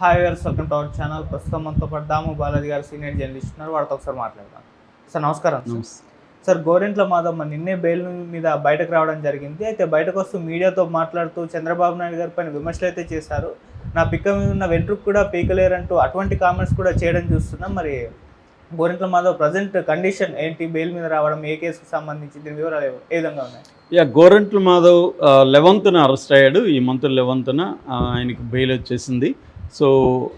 Hi viewers welcome to our channel ప్రస్తుతం మనతో పాటు దాము బాలాజీ గారు సీనియర్ జర్నలిస్ట్ ఉన్నారు. వాడితో ఒకసారి మాట్లాడదాం. సార్ నమస్కారం సార్. గోరెంట్ల మాధవ్ నిన్నే బెయిల్ మీద బయటకు రావడం జరిగింది. అయితే బయటకు వస్తూ మీడియాతో మాట్లాడుతూ చంద్రబాబు నాయుడు గారి పైన విమర్శలు అయితే చేశారు. నా పిక్క మీద ఉన్న వెంట్రుకు కూడా పీకలేరంటూ అటువంటి కామెంట్స్ కూడా చేయడం చూస్తున్నాం. మరి గోరెంట్ల మాధవ్ ప్రజెంట్ కండిషన్ ఏంటి? బెయిల్ మీద రావడం ఏ కేసుకు సంబంధించి? దీని వివరాలు ఏ- ఏ విధంగా ఉన్నాయి? యా గోరంట్ల మాధవ్ లెవెంత్న అరెస్ట్ అయ్యాడు. ఈ మంత్ లెవెంత్న ఆయనకి బెయిల్ వచ్చేసింది. సో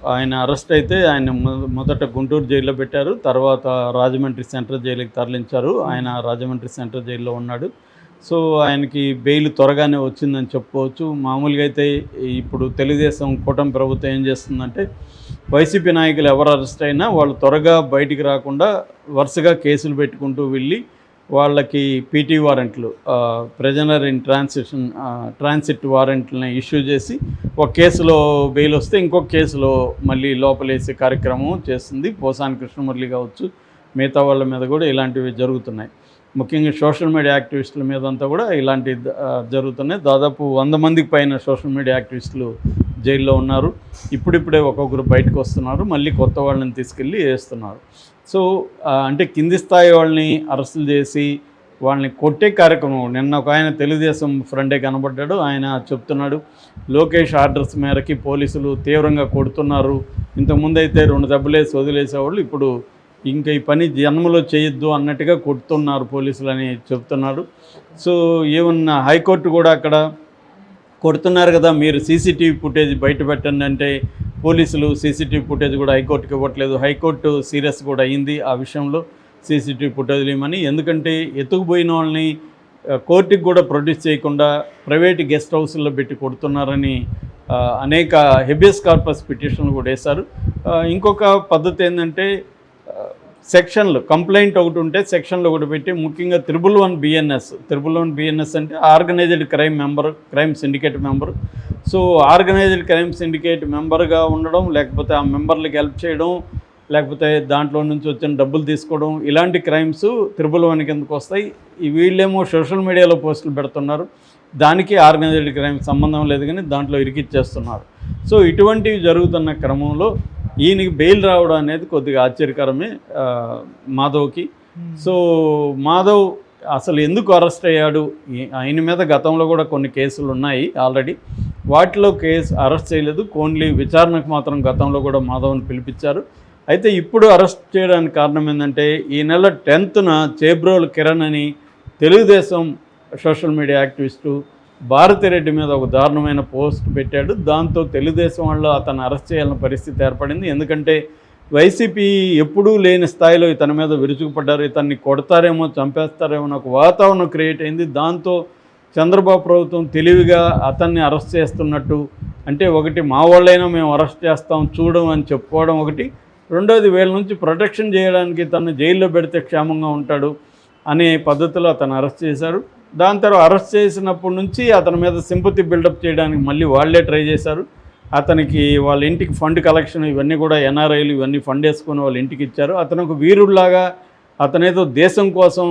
ఆయన అరెస్ట్ అయితే ఆయన మొదట గుంటూరు జైల్లో పెట్టారు తర్వాత రాజమండ్రి సెంట్రల్ జైలుకి తరలించారు. ఆయన రాజమండ్రి సెంట్రల్ జైల్లో ఉన్నాడు. సో ఆయనకి బెయిల్ త్వరగానే వచ్చిందని చెప్పుకోవచ్చు. మామూలుగా అయితే ఇప్పుడు తెలుగుదేశం కూటమి ప్రభుత్వం ఏం చేస్తుందంటే వైసీపీ నాయకులు ఎవరు అరెస్ట్ అయినా వాళ్ళు త్వరగా బయటికి రాకుండా వరుసగా కేసులు పెట్టుకుంటూ వెళ్ళి వాళ్ళకి పీటీ వారెంట్లు ప్రెజనర్ ఇన్ ట్రాన్సిషన్ ట్రాన్సిట్ వారెంట్లని ఇష్యూ చేసి ఒక కేసులో బెయిల్ వస్తే ఇంకొక కేసులో మళ్ళీ లోపలేసే కార్యక్రమం చేస్తుంది. పోసాని కృష్ణమురళి కావచ్చు మిగతా వాళ్ళ మీద కూడా ఇలాంటివి జరుగుతున్నాయి. ముఖ్యంగా సోషల్ మీడియా యాక్టివిస్టుల మీద అంతా కూడా ఇలాంటి జరుగుతున్నాయి. దాదాపు వంద మందికి పైన సోషల్ మీడియా యాక్టివిస్టులు జైల్లో ఉన్నారు. ఇప్పుడిప్పుడే ఒక్కొక్కరు బయటకు వస్తున్నారు. మళ్ళీ కొత్త వాళ్ళని తీసుకెళ్ళి వేస్తున్నారు. సో అంటే కింది స్థాయి వాళ్ళని అరెస్టులు చేసి వాళ్ళని కొట్టే కార్యక్రమం నిన్న ఒక ఆయన తెలుగుదేశం ఫ్రెండే కనబడ్డాడు. ఆయన చెప్తున్నాడు లోకేష్ ఆర్డర్స్ మేరకి పోలీసులు తీవ్రంగా కొడుతున్నారు. ఇంతకుముందు అయితే రెండు దెబ్బలేసి వదిలేసేవాళ్ళు ఇప్పుడు ఇంకా ఈ పని జన్మలో చేయొద్దు అన్నట్టుగా కొడుతున్నారు పోలీసులు అని చెప్తున్నాడు. సో ఏమన్నా హైకోర్టు కూడా అక్కడ కొడుతున్నారు కదా మీరు సీసీటీవీ ఫుటేజ్ బయట పెట్టండి అంటే పోలీసులు సీసీటీవీ ఫుటేజ్ కూడా హైకోర్టుకి ఇవ్వట్లేదు. హైకోర్టు సీరియస్ కూడా అయింది ఆ విషయంలో. సీసీటీవీ ఫుటేజ్లు ఇవ్వమని ఎందుకంటే ఎత్తుకుపోయిన వాళ్ళని కోర్టుకి కూడా ప్రొడ్యూస్ చేయకుండా ప్రైవేట్ గెస్ట్ హౌస్లో పెట్టి కొడుతున్నారని అనేక హెబియస్ కార్పస్ పిటిషన్లు కూడా వేశారు. ఇంకొక పద్ధతి ఏంటంటే సెక్షన్లు కంప్లైంట్ ఒకటి ఉంటే సెక్షన్లు ఒకటి పెట్టి ముఖ్యంగా triple one BNS triple one BNS అంటే organised crime member crime syndicate member. So organised crime syndicate మెంబర్గా ఉండడం లేకపోతే ఆ మెంబర్లకు హెల్ప్ చేయడం లేకపోతే దాంట్లో నుంచి వచ్చిన డబ్బులు తీసుకోవడం ఇలాంటి క్రైమ్స్ త్రిబుల్ వన్ కిందకు వస్తాయి. ఈ వీళ్ళేమో సోషల్ మీడియాలో పోస్టులు పెడుతున్నారు. దానికి ఆర్గనైజ్డ్ క్రైమ్ సంబంధం లేదు కానీ దాంట్లో ఇరికిచ్చేస్తున్నారు. సో ఇటువంటివి జరుగుతున్న క్రమంలో ఈయనకి బెయిల్ రావడం అనేది కొద్దిగా ఆశ్చర్యకరమే మాధవ్కి. సో మాధవ్ అసలు ఎందుకు అరెస్ట్ అయ్యాడు? ఆయన మీద గతంలో కూడా కొన్ని కేసులు ఉన్నాయి ఆల్రెడీ. వాటిలో కేసు అరెస్ట్ చేయలేదు. ఓన్లీ విచారణకు మాత్రం గతంలో కూడా మాధవ్ని పిలిపించారు. అయితే ఇప్పుడు అరెస్ట్ చేయడానికి కారణం ఏంటంటే ఈ నెల టెన్త్న చేబ్రోల్ కిరణ్ అని Telugu Desam social media activist Bharathi Reddy మీద ఒక దారుణమైన పోస్ట్ పెట్టాడు. దాంతో తెలుగుదేశం వాళ్ళు అతను అరెస్ట్ చేయాలని పరిస్థితి ఏర్పడింది. ఎందుకంటే వైసీపీ ఎప్పుడూ లేని స్థాయిలో ఇతని మీద విరుచుకుపడ్డారు. ఇతన్ని కొడతారేమో చంపేస్తారేమో ఒక వాతావరణం క్రియేట్ అయింది. దాంతో చంద్రబాబు ప్రభుత్వం తెలివిగా అతన్ని అరెస్ట్ చేస్తున్నట్టు అంటే ఒకటి మా వాళ్ళైనా మేము అరెస్ట్ చేస్తాం చూడం అని చెప్పుకోవడం ఒకటి. రెండోది వీళ్ళ నుంచి ప్రొటెక్షన్ చేయడానికి తను జైల్లో పెడితే క్షేమంగా ఉంటాడు అనే పద్ధతిలో అతను అరెస్ట్ చేశారు. దాని తర్వాత అరెస్ట్ చేసినప్పటి నుంచి అతని మీద సింపతి బిల్డప్ చేయడానికి మళ్ళీ వాళ్ళే ట్రై చేశారు. అతనికి వాళ్ళ ఇంటికి ఫండ్ కలెక్షన్ ఇవన్నీ కూడా ఎన్ఆర్ఐలు ఇవన్నీ ఫండ్ వేసుకొని వాళ్ళ ఇంటికి ఇచ్చారు. అతను ఒక వీరుడిలాగా అతనేదో దేశం కోసం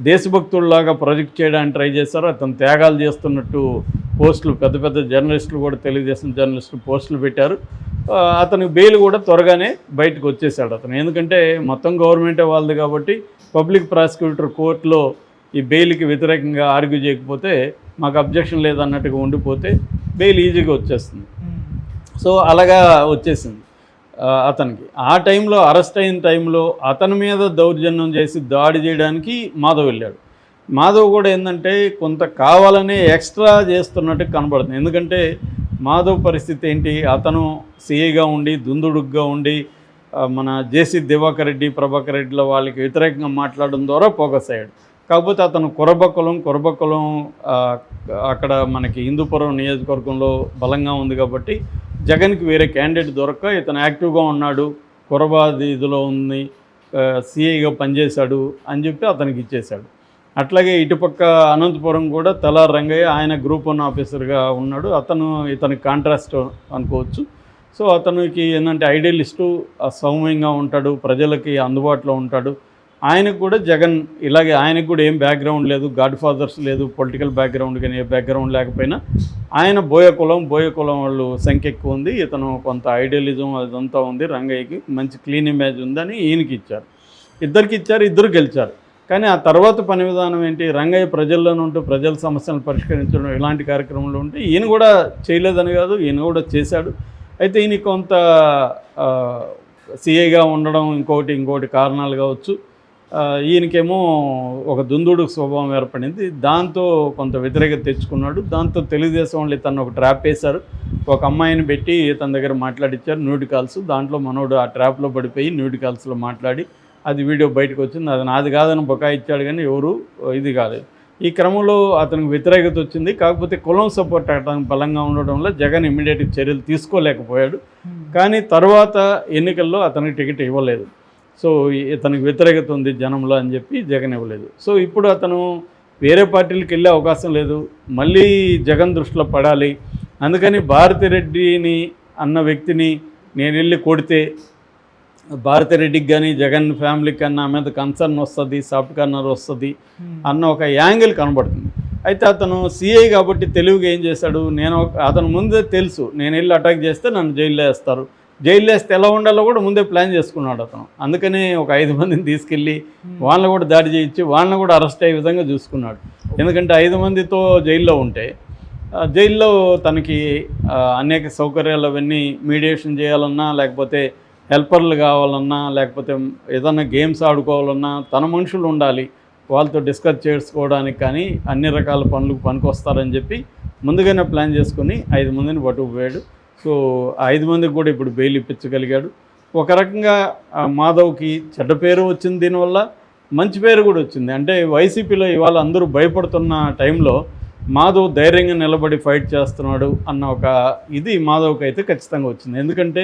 దేశభక్తుల్లాగా ప్రొజెక్ట్ చేయడానికి ట్రై చేశారు. అతను త్యాగాలు చేస్తున్నట్టు పోస్టులు పెద్ద పెద్ద జర్నలిస్టులు కూడా తెలుగుదేశం జర్నలిస్టులు పోస్టులు పెట్టారు. ఆ, అతనికి బెయిల్ కూడా త్వరగానే బయటకు వచ్చేసాడు అతను. ఎందుకంటే మొత్తం గవర్నమెంటే వాళ్ళది కాబట్టి పబ్లిక్ ప్రాసిక్యూటర్ కోర్టులో ఈ బెయిల్కి వ్యతిరేకంగా ఆర్గ్యూ చేయకపోతే మాకు అబ్జెక్షన్ లేదన్నట్టుగా ఉండిపోతే బెయిల్ ఈజీగా వచ్చేస్తుంది. సో అలాగా వచ్చేసింది. అతనికి. ఆ టైంలో అరెస్ట్ అయిన టైంలో అతని మీద దౌర్జన్యం చేసి దాడి చేయడానికి మాధవ్ వెళ్ళాడు. మాధవ్ కూడా ఏంటంటే కొంత కావాలనే ఎక్స్ట్రా చేస్తున్నట్టు కనబడుతుంది. ఎందుకంటే మాధవ్ పరిస్థితి ఏంటి? అతను సీఏగా ఉండి దుందుడుగ్గా ఉండి మన జేసీ దివాకర్ రెడ్డి ప్రభాకర్ రెడ్డిల వాళ్ళకి వ్యతిరేకంగా మాట్లాడడం ద్వారా ఫోకస్ అయ్యాడు. కాకపోతే అతను కురబక్కులం కురబక్కులం అక్కడ మనకి హిందూపురం నియోజకవర్గంలో బలంగా ఉంది కాబట్టి జగన్కి వేరే క్యాండిడేట్ దొరక్క ఇతను యాక్టివ్గా ఉన్నాడు కురబాది ఇదిలో ఉంది సిఐగా పనిచేశాడు అని చెప్పి అతనికి ఇచ్చేశాడు. అట్లాగే ఇటుపక్క అనంతపురం కూడా తలా రంగయ్య ఆయన గ్రూప్ వన్ ఆఫీసర్గా ఉన్నాడు. అతను ఇతని కాంట్రాస్ట్ అనుకోవచ్చు. సో అతనికి ఏంటంటే ఐడియలిస్టు సౌమ్యంగా ఉంటాడు ప్రజలకి అందుబాటులో ఉంటాడు. ఆయనకు కూడా జగన్ ఇలాగే ఆయనకు కూడా ఏం బ్యాక్గ్రౌండ్ లేదు గాడ్ ఫాదర్స్ లేదు పొలిటికల్ బ్యాక్గ్రౌండ్ కానీ ఏ బ్యాక్గ్రౌండ్ లేకపోయినా ఆయన బోయ కులం బోయ కులం వాళ్ళు సంఖ్య ఎక్కువ ఉంది. ఇతను కొంత ఐడియలిజం అదంతా ఉంది. రంగయ్యకి మంచి క్లీన్ ఇమేజ్ ఉందని ఈయనకి ఇచ్చారు. ఇద్దరికి ఇచ్చారు ఇద్దరు గెలిచారు. కానీ ఆ తర్వాత పని విధానం ఏంటి? రంగయ్య ప్రజల్లోనే ఉంటూ ప్రజల సమస్యలను పరిష్కరించడం ఇలాంటి కార్యక్రమంలో ఉంటే ఈయన కూడా చేయలేదని కాదు ఈయన కూడా చేశాడు. అయితే ఈయన కొంత సిఐగా ఉండడం ఇంకోటి ఇంకోటి కారణాలు కావచ్చు. ఈయనకేమో ఒక దుందుడు స్వభావం ఏర్పడింది. దాంతో కొంత వ్యతిరేకత తెచ్చుకున్నాడు. దాంతో తెలుగుదేశం వాళ్ళు తను ఒక ట్రాప్ వేశారు. ఒక అమ్మాయిని పెట్టి తన దగ్గర మాట్లాడించారు న్యూడ్ కాల్స్ దాంట్లో మనోడు ఆ ట్రాప్లో పడిపోయి న్యూడ్ కాల్స్లో మాట్లాడి అది వీడియో బయటకు వచ్చింది. అది నాది కాదని బొకాయి ఇచ్చాడు కానీ ఎవరు ఇది కాలేదు ఈ క్రమంలో అతనికి వ్యతిరేకత వచ్చింది. కాకపోతే కులం సపోర్ట్ అతనికి బలంగా ఉండడం వల్ల జగన్ ఇమ్మీడియట్ చర్యలు తీసుకోలేకపోయాడు. కానీ తర్వాత ఎన్నికల్లో అతనికి టికెట్ ఇవ్వలేదు. సో ఇతనికి వ్యతిరేకత ఉంది జనంలో అని చెప్పి జగన్ ఇవ్వలేదు. సో ఇప్పుడు అతను వేరే పార్టీలకు వెళ్ళే అవకాశం లేదు. మళ్ళీ జగన్ దృష్టిలో పడాలి. అందుకని భారతిరెడ్డిని అన్న వ్యక్తిని నేను వెళ్ళి కొడితే భారతిరెడ్డికి కానీ జగన్ ఫ్యామిలీకి కన్నా మీద కన్సర్న్ వస్తుంది సాఫ్ట్ కార్నర్ వస్తుంది అన్న ఒక యాంగిల్ కనబడుతుంది. అయితే అతను సిఐ కాబట్టి తెలివిగా ఏం చేశాడు? నేను ఒక- అతను ముందే తెలుసు. నేను వెళ్ళి అటాక్ చేస్తే నన్ను జైల్లో వేస్తారు. జైల్లో వేస్తే ఎలా ఉండాలో కూడా ముందే ప్లాన్ చేసుకున్నాడు అతను. అందుకని ఒక ఐదు మందిని తీసుకెళ్ళి వాళ్ళని కూడా దాడి చేయించి వాళ్ళని కూడా అరెస్ట్ అయ్యే విధంగా చూసుకున్నాడు. ఎందుకంటే ఐదు మందితో జైల్లో ఉంటే జైల్లో తనకి అనేక సౌకర్యాలు అవన్నీ మీడియేషన్ చేయాలన్నా లేకపోతే హెల్పర్లు కావాలన్నా లేకపోతే ఏదన్నా గేమ్స్ ఆడుకోవాలన్నా తన మనుషులు ఉండాలి. వాళ్ళతో డిస్కస్ చేసుకోవడానికి కానీ అన్ని రకాల పనులకు పనికొస్తారని చెప్పి ముందుగానే ప్లాన్ చేసుకుని ఐదు మందిని పట్టుకుపోయాడు. సో ఐదు మందికి కూడా ఇప్పుడు బెయిల్ ఇప్పించగలిగాడు. ఒక రకంగా మాధవ్కి చెడ్డ పేరు వచ్చింది దీనివల్ల మంచి పేరు కూడా వచ్చింది. అంటే వైసీపీలో ఇవాళ అందరూ భయపడుతున్న టైంలో మాధవ్ ధైర్యంగా నిలబడి ఫైట్ చేస్తున్నాడు అన్న ఒక ఇది మాధవ్కి అయితే ఖచ్చితంగా వచ్చింది. ఎందుకంటే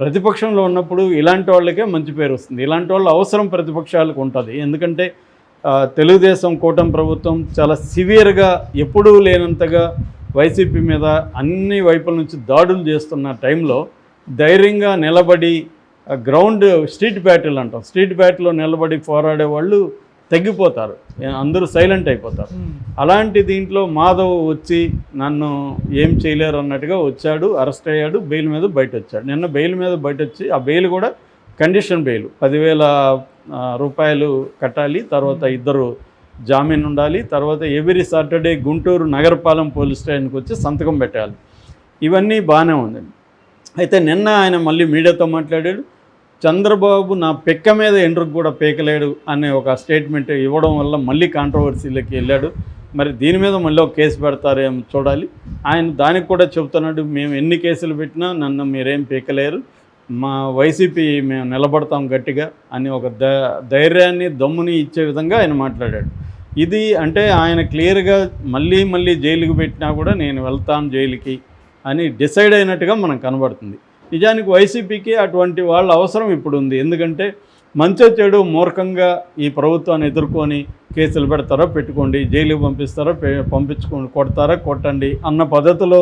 ప్రతిపక్షంలో ఉన్నప్పుడు ఇలాంటి వాళ్ళకే మంచి పేరు వస్తుంది. ఇలాంటి వాళ్ళు అవసరం ప్రతిపక్షాలకు ఉంటుంది. ఎందుకంటే తెలుగుదేశం కూటమి ప్రభుత్వం చాలా సివియర్గా ఎప్పుడూ లేనంతగా వైసీపీ మీద అన్ని వైపుల నుంచి దాడులు చేస్తున్న టైంలో ధైర్యంగా నిలబడి గ్రౌండ్ స్ట్రీట్ బ్యాటిల్ అంటాం. స్ట్రీట్ బ్యాటిల్లో నిలబడి పోరాడే వాళ్ళు తగ్గిపోతారు. అందరూ సైలెంట్ అయిపోతారు. అలాంటి దీంట్లో మాధవ్ వచ్చి నన్ను ఏం చేయలేరు అన్నట్టుగా వచ్చాడు అరెస్ట్ అయ్యాడు బెయిల్ మీద బయట వచ్చాడు నిన్న బెయిల్ మీద బయట వచ్చి ఆ బెయిల్ కూడా కండిషన్ బెయిల్. పదివేల రూపాయలు కట్టాలి తర్వాత ఇద్దరు జామీన్ ఉండాలి. తర్వాత every Saturday Guntur Nagarapalem police స్టేషన్కి వచ్చి సంతకం పెట్టాలి. ఇవన్నీ బాగానే ఉందండి అయితే నిన్న ఆయన మళ్ళీ మీడియాతో మాట్లాడాడు. చంద్రబాబు నా పెక్క మీద ఎండ్రుకు కూడా పీకలేడు అనే ఒక స్టేట్మెంట్ ఇవ్వడం వల్ల మళ్ళీ కాంట్రవర్సీలోకి వెళ్ళాడు. మరి దీని మీద మళ్ళీ ఒక కేసు పెడతారేమో చూడాలి. ఆయన దానికి కూడా చెబుతున్నాడు మేము ఎన్ని కేసులు పెట్టినా నన్ను మీరేం పీకలేరు. మా వైసీపీ మేము నిలబడతాం గట్టిగా అని ఒక ధైర్యాన్ని దమ్ముని ఇచ్చే విధంగా ఆయన మాట్లాడాడు. ఇది అంటే ఆయన క్లియర్గా మళ్ళీ మళ్ళీ జైలుకి పెట్టినా కూడా నేను వెళ్తాను జైలుకి అని డిసైడ్ అయినట్టుగా మనకు కనబడుతుంది. నిజానికి వైసీపీకి అటువంటి వాళ్ళ అవసరం ఇప్పుడు ఉంది. ఎందుకంటే మంచో చెడు మూర్ఖంగా ఈ ప్రభుత్వాన్ని ఎదుర్కొని కేసులు పెడతారో పెట్టుకోండి జైలుకి పంపిస్తారో పంపించుకోండి కొడతారో కొట్టండి అన్న పద్ధతిలో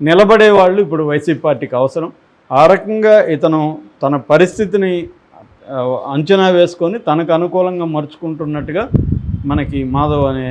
నిలబడే వాళ్ళు ఇప్పుడు వైసీపీ పార్టీకి అవసరం. ఆ రకంగా ఇతను తన పరిస్థితిని అంచనా వేసుకొని తనకు అనుకూలంగా మర్చుకుంటున్నట్టుగా మనకి మాధవ్ అనే